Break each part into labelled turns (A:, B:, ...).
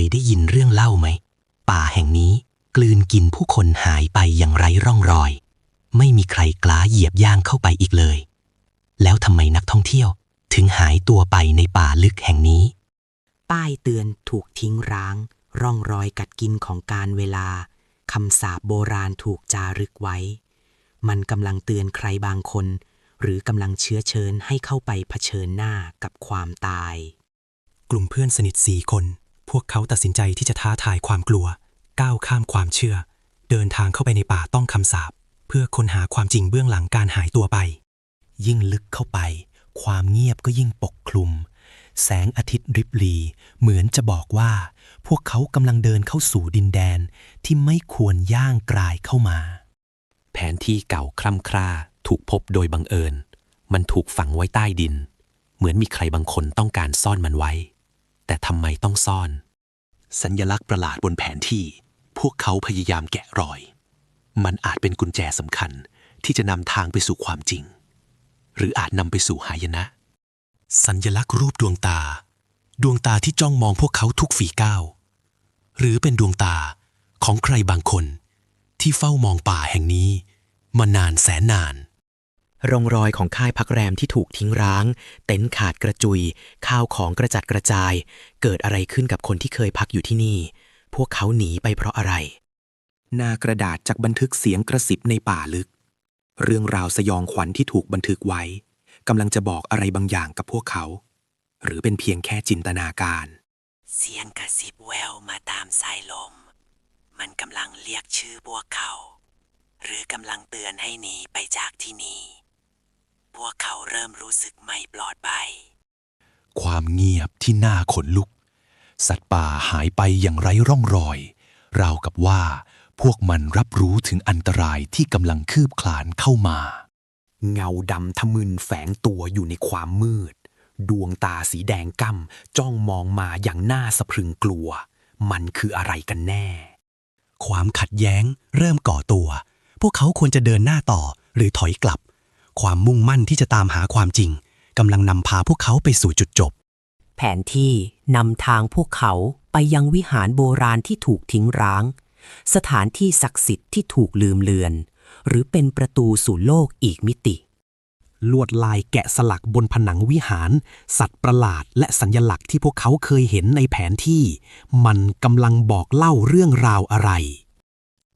A: ยได้ยินเรื่องเล่าไหม ป่าแห่งนี้กลืนกินผู้คนหายไปอย่างไร้ร่องรอย ไม่มีใครกล้าเหยียบย่างเข้าไปอีกเลย แล้วทำไมนักท่องเที่ยวถึงหายตัวไปในป่าลึกแห่งนี้
B: ป้ายเตือนถูกทิ้งร้าง ร่องรอยกัดกินของการเวลาคำสาปโบราณถูกจารึกไว้ มันกำลังเตือนใครบางคน หรือกำลังเชื้อเชิญให้เข้าไปเผชิญหน้ากับความตาย
C: กลุ่มเพื่อนสนิทสี่คน พวกเขาตัดสินใจที่จะท้าทายความกลัว ก้าวข้ามความเชื่อ เดินทางเข้าไปในป่าต้องคำสาปเพื่อค้นหาความจริงเบื้องหลังการหายตัวไป ยิ่งลึกเข้าไป ความเงียบก็ยิ่งปกคลุม แสงอาทิตย์ริบหรีเหมือนจะบอกว่า พวกเขากำลังเดินเข้าสู่ดินแดนที่ไม่ควรย่างกลายเข้ามา
D: แผนที่เก่าคล่ำคร่าถูกพบโดยบังเอิญ มันถูกฝังไว้ใต้ดิน เหมือนมีใครบางคนต้องการซ่อนมันไว้ แต่ทำไมต้องซ่อน
A: สัญญลักษณ์ประหลาดบนแผนที่ พวกเขาพยายามแกะรอย มันอาจเป็นกุญแจสำคัญที่จะนำทางไปสู่ความจริง หรืออาจนำไปสู่หายนะ
C: สัญญลักษณ์รูปดวงตา ดวงตาที่จ้องมองพวกเขาทุกฝีก้าว หรือเป็นดวงตาของใครบางคน ที่เฝ้ามองป่าแห่งนี้ มานานแสนนาน
B: ร่องรอยของค่ายพักแรมที่ถูกทิ้งร้าง เต็นท์ขาดกระจุย ข้าวของกระจัดกระจาย เกิดอะไรขึ้นกับคนที่เคยพักอยู่ที่นี่ พวกเขาหนีไปเพราะอะไร
E: หน้ากระดาษจากบันทึกเสียงกระซิบในป่าลึก เรื่องราวสยองขวัญที่ถูกบันทึกไว้กำลังจะบอกอะไรบางอย่างกับพวกเขา หรือเป็นเพียงแค่จินตนาการ
B: เสียงกระซิบแววมาตามสายลม มันกำลังเรียกชื่อพวกเขา หรือกำลังเตือนให้หนีไปจากที่นี่พวกเขาเริ่มรู้สึกไม่ปลอดภัย
F: ความเงียบที่น่าขนลุก สัตว์ป่าหายไปอย่างไร้ร่องรอย ราวกับว่าพวกมันรับรู้ถึงอันตรายที่กำลังคืบคลานเข้ามา
E: เงาดำทะมึนแฝงตัวอยู่ในความมืด ดวงตาสีแดงก่ำจ้องมองมาอย่างน่าสะพรึงกลัว มันคืออะไรกันแน่
C: ความขัดแย้งเริ่มก่อตัว พวกเขาควรจะเดินหน้าต่อหรือถอยกลับ ความมุ่งมั่นที่จะตามหาความจริงกำลังนำพาพวกเขาไปสู่จุดจบ
B: แผนที่นำทางพวกเขาไปยังวิหารโบราณที่ถูกทิ้งร้าง สถานที่ศักดิ์สิทธิ์ที่ถูกลืมเลือน หรือเป็นประตูสู่โลกอีกมิติ
C: ลวดลายแกะสลักบนผนังวิหาร สัตว์ประหลาดและสัญญลักษณ์ที่พวกเขาเคยเห็นในแผนที่ มันกำลังบอกเล่าเรื่องราวอะไร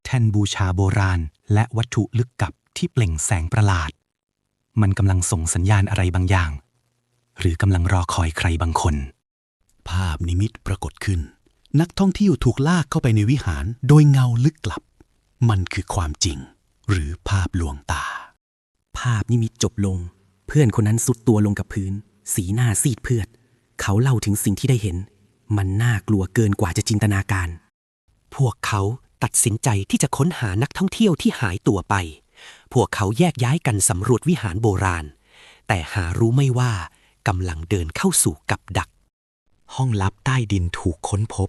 C: แท่นบูชาโบราณและวัตถุลึกกับที่เปล่งแสงประหลาด มันกำลังส่งสัญญาณอะไรบางอย่าง หรือกำลังรอคอยใครบางคน
A: ภาพนิมิตปรากฏขึ้น นักท่องเที่ยวถูกลากเข้าไปในวิหาร โดยเงาลึกลับ มันคือความจริง หรือภาพลวงตา
B: ภาพนิมิตจบลง เพื่อนคนนั้นสุดตัวลงกับพื้น สีหน้าซีดเพือด เขาเล่าถึงสิ่งที่ได้เห็น มันน่ากลัวเกินกว่าจะจินตนาการ พวกเขาตัดสินใจที่จะค้นหานักท่องเที่ยวที่หายตัวไป พวกเขาแยกย้ายกันสำรวจวิหารโบราณ แต่หารู้ไม่ว่ากำลังเดินเข้าสู่กับดัก ห้องลับใต้ดินถูกค้นพบ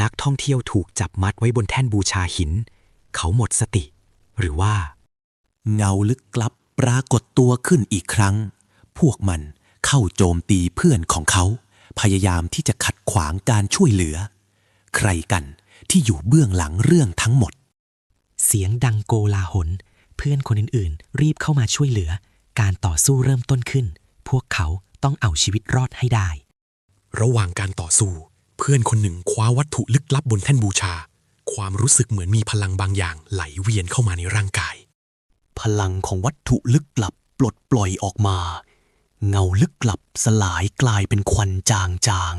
B: นักท่องเที่ยวถูกจับมัดไว้บนแท่นบูชาหิน เขาหมดสติ หรือว่า
A: เงาลึกลับปรากฏตัวขึ้นอีกครั้ง พวกมันเข้าโจมตีเพื่อนของเขา พยายามที่จะขัดขวางการช่วยเหลือ ใครกันที่อยู่เบื้องหลังเรื่องทั้งหมด
B: เสียงดังโกลาหล เพื่อนคนอื่นๆ รีบเข้ามาช่วยเหลือ การต่อสู้เริ่มต้นขึ้น พวกเขาต้องเอาชีวิตรอดให้ได้
C: ระหว่างการต่อสู้ เพื่อนคนหนึ่งคว้าวัตถุลึกลับบนแท่นบูชา ความรู้สึกเหมือนมีพลังบางอย่างไหลเวียนเข้ามาในร่างกาย
A: พลังของวัตถุลึกลับปลดปล่อยออกมา เงาลึกลับสลายกลายเป็นควันจางจาง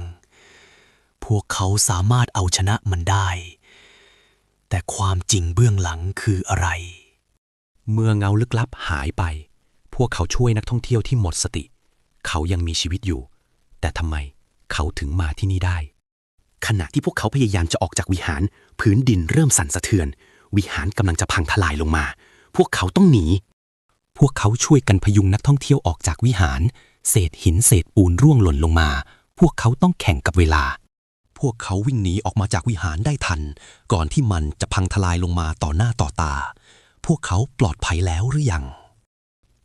A: ๆพวกเขาสามารถเอาชนะมันได้ แต่ความจริงเบื้องหลังคืออะไร
D: เมื่อเงาลึกลับหายไป พวกเขาช่วยนักท่องเที่ยวที่หมดสติ เขายังมีชีวิตอยู่ แต่ทำไมเขาถึงมาที่นี่ได้
A: ขณะที่พวกเขาพยายามจะออกจากวิหาร พื้นดินเริ่มสั่นสะเทือน วิหารกำลังจะพังทลายลงมา พวกเขาต้องหนี
C: พวกเขาช่วยกันพยุงนักท่องเที่ยวออกจากวิหาร เศษหินเศษปูนร่วงหล่นลงมา พวกเขาต้องแข่งกับเวลา
A: พวกเขาวิ่งหนีออกมาจากวิหารได้ทัน ก่อนที่มันจะพังทลายลงมาต่อหน้าต่อตา พวกเขาปลอดภัยแล้วหรือยัง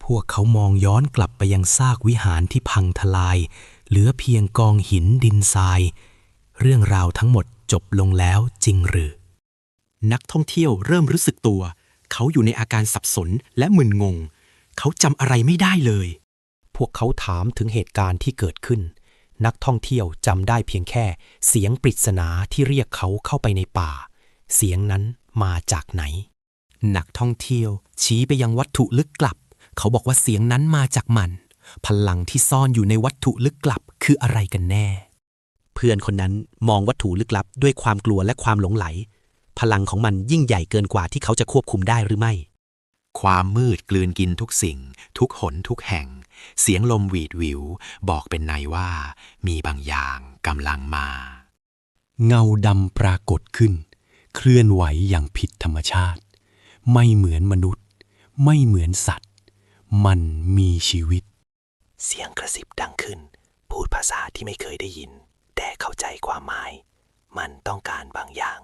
C: พวกเขามองย้อนกลับไปยังซากวิหารที่พังทลาย เหลือเพียงกองหินดินทราย
G: เรื่องราวทั้งหมดจบลงแล้วจริงหรือ
H: นักท่องเที่ยวเริ่มรู้สึกตัว เขาอยู่ในอาการสับสนและมึนงง เขาจำอะไรไม่ได้เลย
C: พวกเขาถามถึงเหตุการณ์ที่เกิดขึ้น นักท่องเที่ยวจำได้เพียงแค่ เสียงปริศนาที่เรียกเขาเข้าไปในป่า เสียงนั้นมาจากไหน นักท่องเที่ยว ชี้ไปยังวัตถุลึกลับ เขาบอกว่าเสียงนั้นมาจากมัน พลังที่ซ่อนอยู่ในวัตถุลึกลับคืออะไรกันแน่
G: เพื่อนคนนั้นมองวัตถุลึกลับด้วยความกลัวและความหลงไหล พลังของมันยิ่งใหญ่เกินกว่าที่เขาจะควบคุมได้หรือไม่
I: ความมืดกลืนกินทุกสิ่ง ทุกหนทุกแห่ง เสียงลมหวีดหวิว บอกเป็นในว่า มีบางอย่างกำลังมา
J: เงาดำปรากฏขึ้น เคลื่อนไหวอย่างผิดธรรมชาติ ไม่เหมือนมนุษย์ ไม่เหมือนสัตว์ มันมีชีวิต
G: เสียงกระซิบดังขึ้น พูดภาษาที่ไม่เคยได้ยิน แต่เข้าใจความหมาย มันต้องการบางอย่าง